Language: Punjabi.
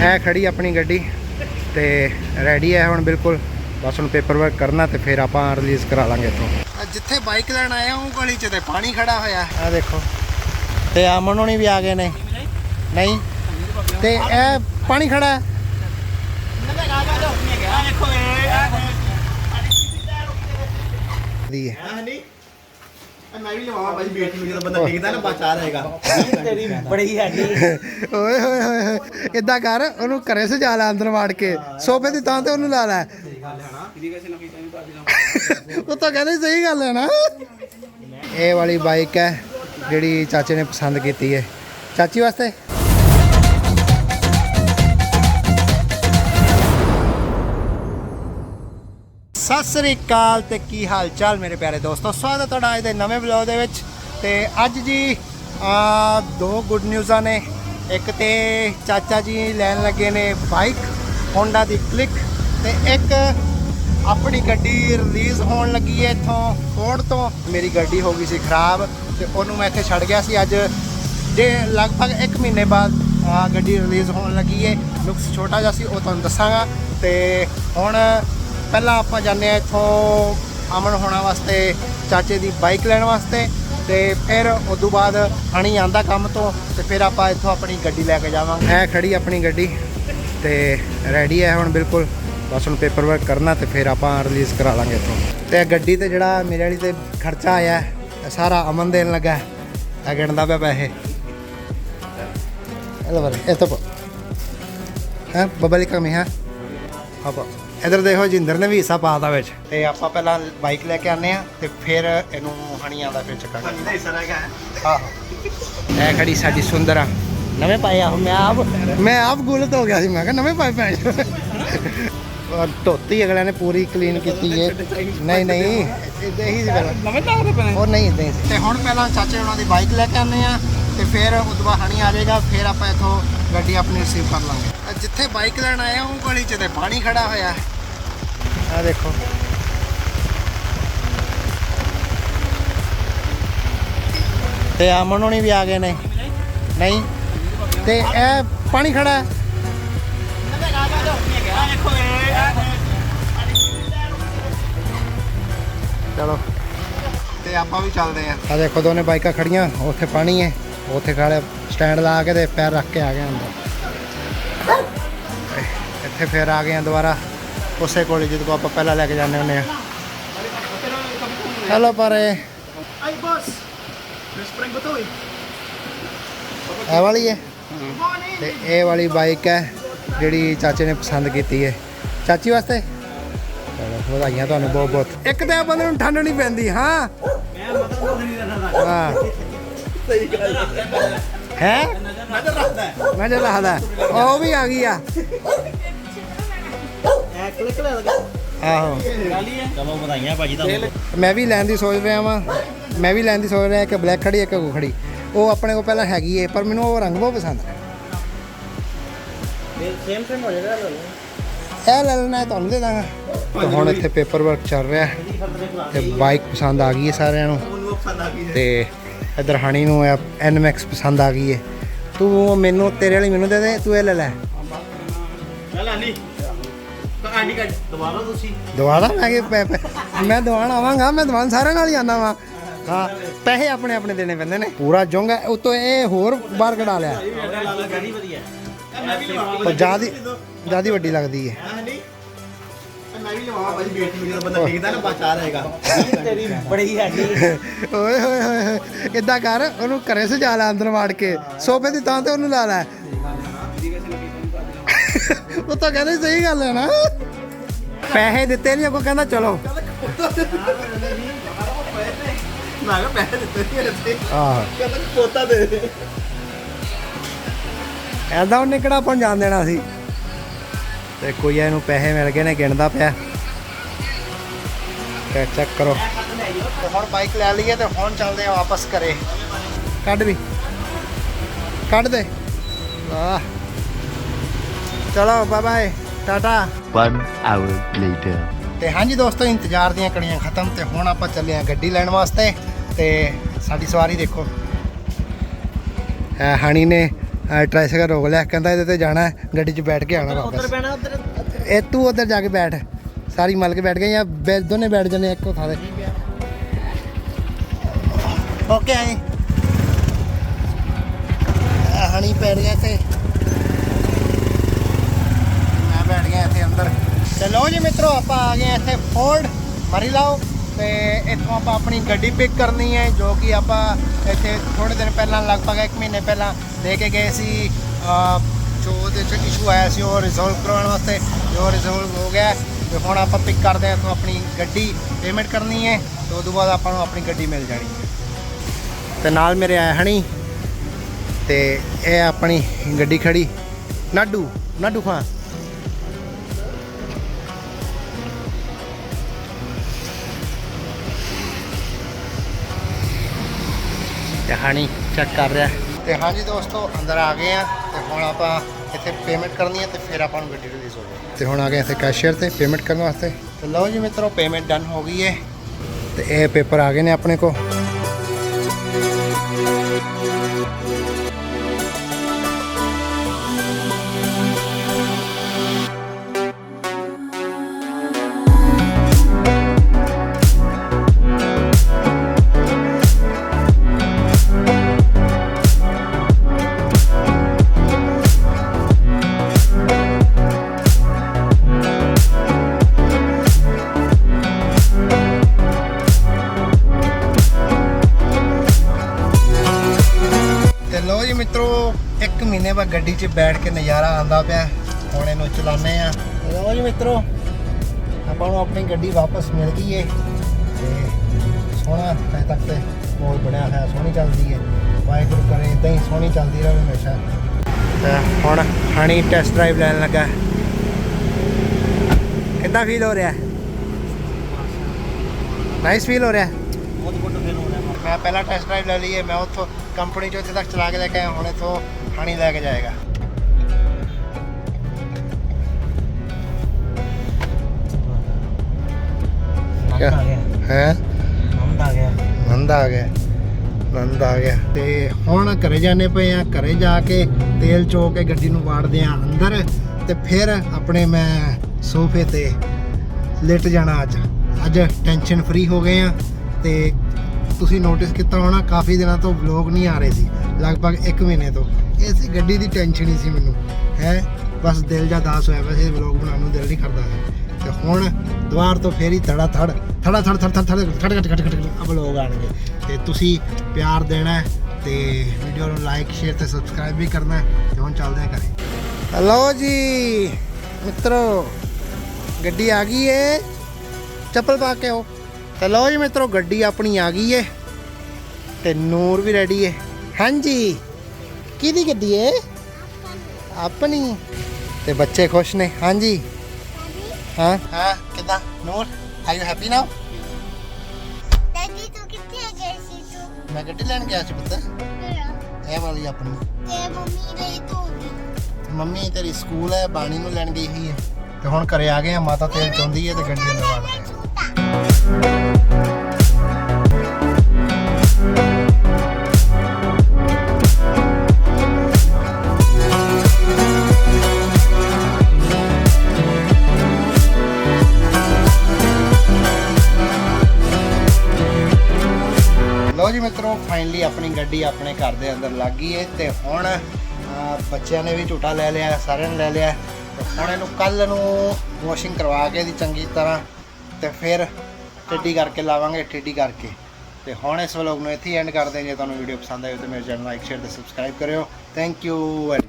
ਹੈ ਖੜੀ ਆਪਣੀ ਗੱਡੀ ਤੇ ਰੈਡੀ ਹੈ ਹੁਣ ਬਿਲਕੁਲ। ਬਸ ਹੁਣ ਪੇਪਰ ਵਰਕ ਕਰਨਾ ਤੇ ਫਿਰ ਆਪਾਂ ਰਿਲੀਜ਼ ਕਰਾ ਲਾਂਗੇ ਇੱਥੋਂ। ਜਿੱਥੇ ਬਾਈਕ ਲੈਣ ਆਇਆ ਉਹ ਗਲੀ 'ਚ ਤੇ ਪਾਣੀ ਖੜਾ ਹੋਇਆ। ਆ ਦੇਖੋ। ਤੇ ਅਮਨ ਹੋਣੀ ਵੀ ਆ ਗਏ ਨੇ। ਨਹੀਂ? ਤੇ ਇਹ ਪਾਣੀ ਖੜਾ ਹੈ। ਦੀ ਹੈ। ਮੈਂ ਵੀ ਲਵਾਵਾਂ ਭਾਈ ਬੇਟੀ ਨੂੰ ਜਦੋਂ ਬੰਦਾ ਡਿੱਗਦਾ ਨਾ ਬਚਾ ਰਹੇਗਾ। ਤੇਰੀ ਬੜੀ ਹੈਗੀ। ਓਏ ਹੋਏ ਹੋਏ ਹੋਏ ਇਦਾਂ ਕਰ ਉਹਨੂੰ ਘਰੇ ਸਜਾ ਲੈ ਅੰਦਰ ਵਾੜ ਕੇ। ਸੋਫੇ ਦੀ ਥਾਂ ਤੇ ਉਹਨੂੰ ਲਾ ਲੈ। ਉਹ ਤਾਂ ਕਹਿੰਦੇ ਸਹੀ ਗੱਲ ਹੈ ਨਾ। ਇਹ ਵਾਲੀ ਬਾਈਕ ਹੈ ਜਿਹੜੀ ਚਾਚੇ ਨੇ ਪਸੰਦ ਕੀਤੀ ਹੈ। ਚਾਚੀ ਵਾਸਤੇ? ਸਤਿ ਸ੍ਰੀ ਅਕਾਲ ਤੇ ਕੀ ਹਾਲ ਚਾਲ ਮੇਰੇ ਪਿਆਰੇ ਦੋਸਤੋ? ਸਵਾਗਤ ਹੈ ਤੁਹਾਡਾ ਅੱਜ ਦੇ ਨਵੇਂ ਵਲੌਗ ਦੇ ਵਿੱਚ ਤੇ ਅੱਜ ਜੀ, ਆ, ਦੋ ਗੁੱਡ ਨਿਊਜ਼ਾਂ ਨੇ। ਇੱਕ ਤੇ ਚਾਚਾ ਜੀ ਲੈਣ ਲੱਗੇ ਨੇ ਬਾਈਕ Honda ਦੀ ਕਲਿੱਕ ਤੇ ਇੱਕ ਆਪਣੀ ਗੱਡੀ ਰਿਲੀਜ਼ ਹੋਣ ਲੱਗੀ ਹੈ ਇੱਥੋਂ ਫੋਰਡ ਤੋਂ। ਮੇਰੀ ਗੱਡੀ ਹੋ ਗਈ ਸੀ ਖਰਾਬ ਤੇ ਉਹਨੂੰ ਮੈਂ ਇੱਥੇ ਛੱਡ ਗਿਆ ਸੀ ਅੱਜ। ਜੇ ਲਗਭਗ 1 ਮਹੀਨੇ ਬਾਅਦ ਗੱਡੀ ਰਿਲੀਜ਼ ਹੋਣ ਲੱਗੀ ਹੈ। ਲੁਕਸ ਛੋਟਾ ਜਿਹਾ ਸੀ, ਉਹ ਤੁਹਾਨੂੰ ਦੱਸਾਂਗਾ। ਤੇ ਹੁਣ ਪਹਿਲਾਂ ਆਪਾਂ ਜਾਂਦੇ ਆ ਇੱਥੋਂ ਅਮਨ ਹੋਣਾ ਵਾਸਤੇ, ਚਾਚੇ ਦੀ ਬਾਈਕ ਲੈਣ ਵਾਸਤੇ ਤੇ ਫਿਰ ਉਸ ਤੋਂ ਬਾਅਦ ਹਣੀ ਆਂਦਾ ਕੰਮ ਤੋਂ ਤੇ ਫਿਰ ਆਪਾਂ ਇੱਥੋਂ ਆਪਣੀ ਗੱਡੀ ਲੈ ਕੇ ਜਾਵਾਂਗੇ। ਐ ਖੜੀ ਆਪਣੀ ਗੱਡੀ ਤੇ ਰੈਡੀ ਹੈ ਹੁਣ ਬਿਲਕੁਲ। ਬਸ ਹੁਣ ਪੇਪਰ ਵਰਕ ਕਰਨਾ ਤੇ ਫਿਰ ਆਪਾਂ ਰਿਲੀਜ਼ ਕਰਾ ਲਾਂਗੇ ਇੱਥੋਂ। ਤੇ ਗੱਡੀ ਤੇ ਜਿਹੜਾ ਮੇਰੇ ਵਾਲੀ ਤੇ ਖਰਚਾ ਆਇਆ, ਇਹ ਸਾਰਾ ਅਮਨ ਦੇਣ ਲੱਗਾ ਹੈ। ਗਿਣਦਾ ਪਿਆ ਪੈਸੇ। ਇਹ ਲਓ ਇਹ ਤਾਂ ਹੈ, ਬਬਲੀ ਕਮੀ ਹੈ। ਆਪਾਂ ਇਧਰ ਦੇਖੋ ਜਿੰਦਰ ਨੇ ਵੀ ਹਿੱਸਾ ਪਾਤਾ ਵਿੱਚ। ਤੇ ਆਪਾਂ ਪਹਿਲਾਂ ਬਾਈਕ ਲੈ ਕੇ ਆਨੇ ਆ ਤੇ ਫਿਰ ਇਹਨੂੰ ਹਣੀਆਂ ਦਾ ਫਿਰ ਚੱਕਾਂਗੇ ਨਹੀਂ ਹਿੱਸਾ ਰਹਿ ਗਿਆ ਹੈ। ਆਹੋ। ਇਹ ਖੜੀ ਸਾਡੀ ਸੁੰਦਰਾ ਨਵੇਂ ਪਾਏ ਆ ਮੈਂ ਆਪ ਮੈਂ ਆਪ ਗੁਲਤ ਹੋ ਗਿਆ ਸੀ ਮੈਂ ਕਿਹਾ ਨਵੇਂ ਪਾਈ ਪੈ ਔਰ ਧੋਤੀ ਅਗਲਿਆਂ ਨੇ ਪੂਰੀ ਕਲੀਨ ਕੀਤੀ ਹੈ ਨਹੀਂ ਨਹੀਂ। ਇਦਾਂ ਹੀ ਸੀ ਪਹਿਲਾਂ। ਨਵੇਂ ਤਾਂ ਪਏ ਉਹ ਨਹੀਂ ਇਦਾਂ ਹੀ ਸੀ। ਤੇ ਹੁਣ ਪਹਿਲਾਂ ਚਾਚੇ ਉਹਨਾਂ ਦੀ ਬਾਈਕ ਲੈ ਕੇ ਆਨੇ ਆ ਤੇ ਫਿਰ ਉਸ ਤੋਂ ਬਾਅਦ ਹਣੀ ਆ ਜਾਏਗਾ ਫਿਰ ਆਪਾਂ ਇੱਥੋਂ ਗੱਡੀ ਆਪਣੀ ਰਿਸੀਵ ਕਰ ਲਾਂਗੇ। ਜਿੱਥੇ ਬਾਈਕ ਲੈਣ ਆਏ ਆ ਉਹ ਗਲੀ 'ਚ ਤੇ ਪਾਣੀ ਖੜਾ ਹੋਇਆ। ਆ ਦੇਖੋ। ਤੇ ਅਮਨ ਹੋਣੀ ਵੀ ਆ ਗਏ ਨੇ। ਨਹੀਂ ਤੇ ਇਹ ਪਾਣੀ ਖੜਾ ਹੈ। ਚਲੋ। ਤੇ ਆਪਾਂ ਵੀ ਚੱਲਦੇ ਆ ਆ ਦੇਖੋ ਦੋਨੇ ਬਾਈਕਾਂ ਖੜੀਆਂ ਉੱਥੇ ਪਾਣੀ ਹੈ। ਉੱਥੇ ਖਾਲੇ ਸਟੈਂਡ ਲਾ ਕੇ ਤੇ ਪੈਰ ਰੱਖ ਕੇ ਆ ਗਏ ਅੰਦਰ। ਇੱਥੇ ਫੇਰ ਆ ਗਏ ਆ ਦੁਬਾਰਾ। ਉਸੇ ਕੋਲ ਜਿਹਦੇ ਕੋ ਆਪਾਂ ਪਹਿਲਾਂ ਲੈ ਕੇ ਜਾਂਦੇ ਹੁੰਦੇ ਆ ਹੈਲੋ ਪਰੇ। ਆਈ ਬਸ। ਸਪਰਿੰਗ ਬਤੋਈ ਇਹ ਵਾਲੀ ਹੈ? ਤੇ ਇਹ ਵਾਲੀ ਬਾਈਕ ਹੈ ਜਿਹੜੀ ਚਾਚੇ ਨੇ ਪਸੰਦ ਕੀਤੀ ਹੈ। ਚਾਚੀ ਵਾਸਤੇ? ਚਲੋ ਵਧਾਈਆਂ ਤੁਹਾਨੂੰ ਬਹੁਤ ਬਹੁਤ। ਇੱਕ ਤਾਂ ਬੰਦੇ ਨੂੰ ਠੰਡ ਨਹੀਂ ਪੈਂਦੀ ਹਾਂ? ਹਾਂ। ਸਹੀ ਗੱਲ ਹੈ। ਨਜ਼ਰ ਰੱਖਦਾ ਹੈ ਨਜ਼ਰ ਰੱਖਦਾ ਉਹ ਵੀ ਆ ਗਈ ਆ। ਐ ਕਲਿੱਕ ਲੈ ਲਗਾ ਆਹੋ। ਚਲੋ ਵਧਾਈਆਂ ਭਾਜੀ ਤੁਹਾਨੂੰ। ਮੈਂ ਵੀ ਲੈਣ ਦੀ ਸੋਚ ਰਿਹਾ ਵਾਂ। ਮੈਂ ਵੀ ਲੈਣ ਦੀ ਸੋਚ ਰਿਹਾ ਇੱਕ ਬਲੈਕ ਖੜੀ ਇੱਕ ਉਹ ਖੜੀ। ਉਹ ਆਪਣੇ ਕੋਲ ਪਹਿਲਾਂ ਹੈਗੀ ਏ ਪਰ ਮੈਨੂੰ ਉਹ ਰੰਗ ਬਹੁਤ ਪਸੰਦ ਹੈ ਸੇਮ ਸੇਮ ਹੋ ਜਾਏਗਾ ਲੈ ਇਹ ਲੈ ਲੈਣਾ ਹੈ, ਤੁਹਾਨੂੰ ਦੇ ਦਾਂਗਾ। ਤੇ ਹੁਣ ਇੱਥੇ ਪੇਪਰ ਵਰਕ ਚੱਲ ਰਿਹਾ। ਹੈ ਤੇ ਬਾਈਕ ਪਸੰਦ ਆ ਗਈ ਹੈ ਸਾਰਿਆਂ ਨੂੰ। ਉਹਨੂੰ ਪਸੰਦ ਆ ਗਈ ਹੈ ਤੇ ਇਧਰ ਹਣੀ ਨੂੰ ਐਨਐਮਐਕਸ ਪਸੰਦ ਆ ਗਈ ਏ। ਤੂੰ ਮੈਨੂੰ ਤੇਰੇ ਵਾਲੀ ਮੈਨੂੰ ਦੇ ਦੇ ਤੂੰ ਇਹ ਲੈ ਲੈ। ਚੱਲ ਆਨੀ ਤਾਂ ਆਨੀ ਕੱਢ ਦੁਬਾਰਾ ਤੁਸੀਂ। ਦਵਾਣਾ ਮੈਂ ਕਿ ਪੈ- ਪੈ- ਮੈਂ ਦਵਾਣ ਆਵਾਂਗਾ ਮੈਂ ਦਵਾਨ ਸਾਰਿਆਂ ਨਾਲ ਹੀ ਆਉਂਦਾ ਵਾਂ। ਹਾਂ ਪੈਸੇ ਆਪਣੇ ਆਪਣੇ ਦੇਣੇ ਪੈਂਦੇ ਨੇ। ਪੂਰਾ ਜੁੰਗ ਹੈ ਉਤੋਂ ਇਹ ਹੋਰ ਬਾਹਰ ਕਢਾ ਲਿਆ। ਗਾੜੀ ਵਧੀਆ ਮੈਂ ਵੀ ਲਵਾਵਾਂ ਪਰ ਜਿਆਦੀ ਜਿਆਦੀ ਵੱਡੀ ਲੱਗਦੀ ਹੈ। ਨਹੀਂ। ਮੈਂ ਵੀ ਲਵਾਵਾਂ ਭਾਜੀ ਬੇਟੀ ਨੂੰ ਜਦੋਂ ਬੰਦਾ ਡਿੱਗਦਾ ਨਾ ਬਚਾ ਰਹੇਗਾ। ਤੇਰੀ ਬੜੀ ਹੈਗੀ। ਓਏ ਹੋਏ ਹੋਏ ਹੋਏ ਇਦਾਂ ਕਰ ਉਹਨੂੰ ਘਰੇ ਸਜਾ ਲੈ ਅੰਦਰ ਵਾੜ ਕੇ। ਸੋਫੇ ਦੀ ਥਾਂ ਤੇ ਉਹਨੂੰ ਲਾ ਲੈ। ਉਹ ਤਾਂ ਕਹਿੰਦੇ ਸਹੀ ਗੱਲ ਹੈ ਨਾ। ਪੈਸੇ ਦਿੱਤੇ ਨਹੀਂ ਅੱਗੋਂ ਕਹਿੰਦਾ ਚਲੋ। ਮੈਂ ਕਿਹਾ ਪੈਸੇ ਦਿੱਤੇ ਨਹੀਂ ਇੱਥੇ ਆਹ। ਕਹਿੰਦਾ ਪੋਤਾ ਦੇ। ਦੇ ਐਦਾਂ ਉਹਨੇ ਕਿਹੜਾ ਆਪਾਂ ਨੂੰ ਜਾਣ ਦੇਣਾ ਸੀ? ਤੇ ਕੋਈ ਇਹਨੂੰ ਪੈਸੇ ਮਿਲ ਗਏ ਨੇ ਗਿਣਦਾ ਪਿਆ। ਤੇ ਚੈੱਕ ਕਰੋ। ਹੁਣ ਬਾਈਕ ਲੈ ਲਈਏ ਤੇ ਹੁਣ ਚੱਲਦੇ ਆ ਵਾਪਸ ਘਰੇ। ਕੱਢ ਵੀ। ਕੱਢ ਦੇ। ਆਹ। ਚਲੋ bye bye tata. One hour later. ਤੇ ਹਾਂਜੀ ਦੋਸਤੋ ਇੰਤਜ਼ਾਰ ਦੀਆਂ ਕੜੀਆਂ ਖਤਮ ਤੇ ਹੁਣ ਆਪਾਂ ਚੱਲੇ ਆ ਗੱਡੀ ਲੈਣ ਵਾਸਤੇ ਤੇ ਸਾਡੀ ਸਵਾਰੀ ਦੇਖੋ। ਇਹ ਹਾਣੀ ਨੇ ਟ੍ਰਾਈਸਾਈਕਲ ਰੋਕ ਲਿਆ ਕਹਿੰਦਾ ਇਹਦੇ ਤੇ ਜਾਣਾ ਗੱਡੀ 'ਚ ਬੈਠ ਕੇ ਆਣਾ ਉੱਧਰ ਵਾਪਸ। ਪੈਣਾ ਉੱਧਰ ਇਹ ਤੂੰ ਉੱਧਰ ਜਾ ਕੇ ਬੈਠ। ਸਾਰੀ ਮਲ ਕੇ ਬੈਠ ਗਏ ਜਾਂ ਬੈ- ਦੋਨੇ ਬੈਠ ਜਨੇ ਇੱਕੋ ਥਾਂ ਤੇ। ਓਕੇ ਹਣੀ। ਪੈ ਗਿਆ ਤੇ ਮੈਂ ਬੈਠ ਗਿਆ ਇੱਥੇ ਅੰਦਰ ਚਲੋ ਜੀ ਮਿੱਤਰੋ ਆਪਾਂ ਆ ਗਏ ਹਾਂ ਇੱਥੇ ਫੋਰਡ ਮਰੀ ਲਾਓ। ਤੇ ਇੱਥੋਂ ਆਪਾਂ ਆਪਣੀ ਗੱਡੀ ਪਿਕ ਕਰਨੀ ਹੈ ਜੋ ਕਿ ਆਪਾਂ ਇੱਥੇ ਥੋੜੇ ਦਿਨ ਪਹਿਲਾਂ ਲਗਭਗ 1 ਮਹੀਨੇ ਪਹਿਲਾਂ ਲੈ ਕੇ ਗਏ ਸੀ। ਜੋ ਉਹਦੇ ਚ ਇਸ਼ੂ ਆਇਆ ਸੀ ਉਹ ਰਿਜ਼ੋਲਵ ਕਰਾਉਣ ਵਾਸਤੇ ਜੋ ਰਿਜ਼ੋਲਵ ਹੋ ਗਿਆ। ਹੈ, ਤੇ ਹੁਣ ਆਪਾਂ ਪਿਕ ਕਰਦੇ ਹਾਂ ਇੱਥੋਂ ਆਪਣੀ ਗੱਡੀ ਪੇਮੈਂਟ ਕਰਨੀ ਹੈ ਤੇ ਉਦੋਂ ਬਾਅਦ ਆਪਾਂ ਨੂੰ ਆਪਣੀ ਗੱਡੀ ਮਿਲ ਜਾਣੀ। ਹੈ ਤੇ ਨਾਲ ਮੇਰੇ ਆਇਆ ਹਣੀ ਤੇ ਇਹ ਆਪਣੀ ਗੱਡੀ ਖੜੀ। ਨਾਡੂ ਨਾਡੂ ਖਾਂ। ਤੇ ਹਾਣੀ ਚੈੱਕ ਕਰ ਰਿਹਾ। ਤੇ ਹਾਂਜੀ ਦੋਸਤੋ ਅੰਦਰ ਆ ਗਏ ਆ ਤੇ ਹੁਣ ਆਪਾਂ ਇੱਥੇ ਪੇਮੈਂਟ ਕਰਨੀ ਹੈ ਤੇ ਫਿਰ ਆਪਾਂ ਨੂੰ ਗੱਡੀ ਰਿਲੀਜ਼ ਹੋ ਜਾਏ ਤੇ ਹੁਣ ਆ ਗਏ ਇੱਥੇ ਕੈਸ਼ੀਅਰ ਤੇ ਪੇਮੈਂਟ ਕਰਨ ਵਾਸਤੇ। ਤੇ ਲਓ ਜੀ ਮਿੱਤਰੋ ਪੇਮੈਂਟ ਡਨ ਹੋ ਗਈ ਹੈ ਤੇ ਇਹ ਪੇਪਰ ਆ ਗਏ ਨੇ ਆਪਣੇ ਕੋ ਮਹੀਨੇ ਬਾਅਦ ਗੱਡੀ 'ਚ ਬੈਠ ਕੇ ਨਜ਼ਾਰਾ ਆਉਂਦਾ ਪਿਆ। ਹੁਣ ਇਹਨੂੰ ਚਲਾਉਂਦੇ ਆ ਲਓ ਜੀ ਮਿੱਤਰੋ ਆਪਾਂ ਨੂੰ ਆਪਣੀ ਗੱਡੀ ਵਾਪਸ ਮਿਲ ਗਈ ਏ। ਤੇ ਸੋਹਣਾ ਅਜੇ ਤੱਕ ਤੇ ਬਹੁਤ ਬਣਿਆ ਹੋਇਆ ਸੋਹਣੀ ਚੱਲਦੀ ਏ। ਵਾਹਿਗੁਰੂ ਕਰੇ ਇਦਾਂ ਹੀ ਸੋਹਣੀ ਚੱਲਦੀ ਰਹੇ ਹਮੇਸ਼ਾ। ਤੇ ਹੁਣ ਹਣੀ ਟੈਸਟ ਡਰਾਈਵ ਲੈਣ ਲੱਗਾ। ਕਿੱਦਾਂ ਫੀਲ ਹੋ ਰਿਹਾ? ਨਾਈਸ ਫੀਲ ਹੋ ਰਿਹਾ? ਬਹੁਤ ਗੁੱਡ ਫੀਲ ਹੋ ਰਿਹਾ। ਮੈਂ ਪਹਿਲਾ ਟੈਸਟ ਡਰਾਈਵ ਲੈ ਲਈਏ ਮੈਂ ਉੱਥੋਂ ਕੰਪਨੀ ਚੋਂ ਇੱਥੇ ਤੱਕ ਚਲਾ ਕੇ ਲੈ ਕੇ ਆਇਆ ਹੁਣ ਇੱਥੋਂ ਹਾਣੀ ਲੈ ਕੇ ਜਾਏਗਾ। ਗਿਆ। ਹੈ? ਨੰਦ ਆ ਗਿਆ। ਨੰਦ ਆ ਗਿਆ। ਤੇ ਹੁਣ ਘਰੇ ਜਾਣੇ ਪਏ ਆ। ਘਰੇ ਜਾ ਕੇ ਤੇਲ ਚੋ ਕੇ ਗੱਡੀ ਨੂੰ ਵਾੜਦੇ ਆ ਅੰਦਰ। ਤੇ ਫਿਰ ਆਪਣੇ ਮੈਂ ਸੋਫੇ ਤੇ ਲੇਟ ਜਾਣਾ ਅੱਜ। ਅੱਜ ਟੈਨਸ਼ਨ ਫ੍ਰੀ ਹੋ ਗਏ ਆ। ਤੇ ਤੁਸੀਂ ਨੋਟਿਸ ਕੀਤਾ ਹੋਣਾ ਕਾਫੀ ਦਿਨਾਂ ਤੋਂ ਵਲੌਗ ਨਹੀਂ ਆ ਰਹੇ ਸੀ। ਲਗਭਗ 1 ਮਹੀਨੇ ਤੋਂ। ਇਸ ਗੱਡੀ ਦੀ ਟੈਨਸ਼ਨ ਹੀ ਸੀ ਮੈਨੂੰ। ਹੈ? ਬਸ ਦਿਲ ਜਾਂ ਦਾਸ ਹੋਇਆ ਵੈਸੇ ਵਲੌਗ ਬਣਾਉਣ ਨੂੰ ਦਿਲ ਨਹੀਂ ਕਰਦਾ ਸੀ ਤੇ ਹੁਣ ਦੁਆਰ ਤੋਂ ਫੇਰ ਹੀ ਥੜਾ ਥੜ ਥੜਾ ਥੜ ਥੜ ਥੜ ਥੜ ਖੜ ਖੜ ਖੜ ਖੜ ਅਬ ਲੋਕ ਆਣਗੇ ਤੇ ਤੁਸੀਂ ਪਿਆਰ ਦੇਣਾ ਹੈ ਤੇ ਵੀਡੀਓ ਨੂੰ ਲਾਈਕ ਸ਼ੇਅਰ ਤੇ ਸਬਸਕ੍ਰਾਈਬ ਵੀ ਕਰਨਾ ਤੇ ਹੁਣ ਚੱਲਦੇ ਹਾਂ ਘਰੇ। ਲਓ ਜੀ, ਮਿੱਤਰੋ, ਗੱਡੀ ਆ ਗਈ ਏ। ਚੱਪਲ ਪਾ ਕੇ ਆਓ। ਤੇ ਲਓ ਜੀ ਮਿੱਤਰੋ, ਗੱਡੀ ਆਪਣੀ ਆ ਗਈ ਏ ਤੇ ਨੂਰ ਵੀ ਰੈਡੀ ਏ। ਹਾਂਜੀ। ਕਿਹਦੀ ਗੱਡੀ ਏ? ਆਪਣੀ। ਤੇ ਬੱਚੇ ਖੁਸ਼ ਨੇ? ਹਾਂਜੀ। ਹਾਂ। ਹਾਂ ਕਿਦਾਂ? Noor are you happy now ਦਾਦੀ ਤੂੰ ਕਿੱਥੇ ਗਈ ਸੀ ਤੂੰ? ਮੈਂ ਗੱਡੀ ਲੈਣ ਗਿਆ ਸੀ ਪੁੱਤ ਇਹ ਵਾਲੀ ਆਪਣੀ। ਤੇ ਮੰਮੀ ਲਈ ਤੂੰ ਮੰਮੀ ਤੇਰੀ ਸਕੂਲ ਹੈ ਬਾਣੀ ਨੂੰ ਲੈਣ ਗਈ ਹੋਈ ਹੈ। ਤੇ ਹੁਣ ਘਰੇ ਆ ਗਏ ਆ ਮਾਤਾ ਤੇਲ ਚਾਉਂਦੀ ਹੈ ਤੇ ਗੱਡੀ ਅੰਦਰ ਵਾੜਦੇ ਜੀ ਮਿੱਤਰੋ ਫਾਈਨਲੀ ਆਪਣੀ ਗੱਡੀ ਆਪਣੇ ਘਰ ਦੇ ਅੰਦਰ ਲੱਗ ਗਈ ਹੈ ਤੇ ਹੁਣ ਬੱਚਿਆਂ ਨੇ ਵੀ ਝੂਟਾ ਲੈ ਲਿਆ, ਸਾਰਿਆਂ ਨੇ ਲੈ ਲਿਆ। ਤੇ ਹੁਣ ਇਹਨੂੰ ਕੱਲ ਨੂੰ ਵਾਸ਼ਿੰਗ ਕਰਵਾ ਕੇ ਇਹਦੀ ਚੰਗੀ ਤਰ੍ਹਾਂ ਤੇ ਫਿਰ ਟੇਢੀ ਕਰਕੇ ਲਾਵਾਂਗੇ, ਟੇਢੀ ਕਰਕੇ। ਤੇ ਹੁਣ ਇਸ ਵਲੋਗ ਨੂੰ ਇੱਥੇ ਐਂਡ ਕਰਦੇ ਹਾਂ। ਜੇ ਤੁਹਾਨੂੰ ਵੀਡੀਓ ਪਸੰਦ ਆਈ ਤਾਂ ਮੇਰੇ ਚੈਨਲ ਲਾਈਕ ਸ਼ੇਅਰ ਤੇ ਸਬਸਕ੍ਰਾਈਬ ਕਰਿਓ। Thank you very